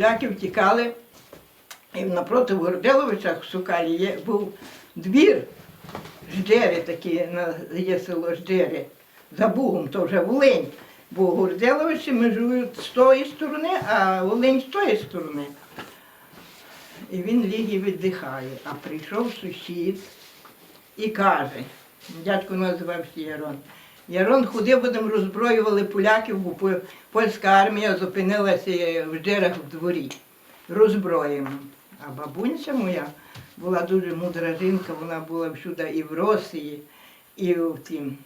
Поляки втікали, і напроти Горделовича в Сукалі є, був двір, Ждери такі, є село Ждери, за Бугом, то вже Волинь. Бо Горделовичі межують з тої сторони, а Волинь з тої сторони. І він ліг і віддихає. А прийшов сусід і каже, дядько називався Ярон. Ярон ходив, будемо роззброювали поляків, бо польська армія зупинилася в дирах в дворі. Роззброєно. А бабунця моя була дуже мудра жінка, вона була всюди і в Росії, і в тім,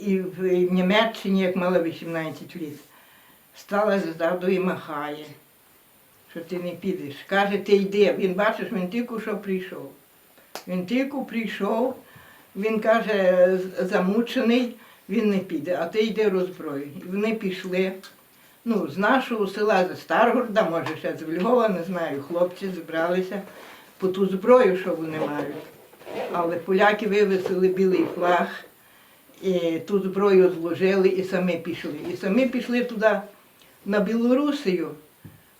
і в, Німеччині, як мала 18 років. Стала ззаду і махає, що ти не підеш. Каже, ти йди. Він бачиш, він тільки що прийшов. Він тільки прийшов, він каже, замучений, він не піде, а ти йди роззброю. І вони пішли. Ну, з нашого села, з Старгорода, може ще з Львова, не знаю, хлопці зібралися по ту зброю, що вони мають. Але поляки вивесили білий флаг, і ту зброю зложили і самі пішли. І самі пішли туди на Білорусію,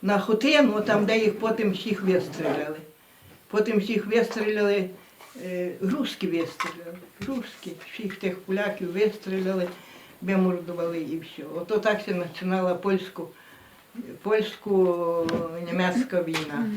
на Хотину, там, де їх потім всіх вистріляли. Потім всіх вистріляли, русські вистріляли, русські, всіх тих поляків вистріляли, вимордували і все. Ото так починала польсько, польсько-німецька війна.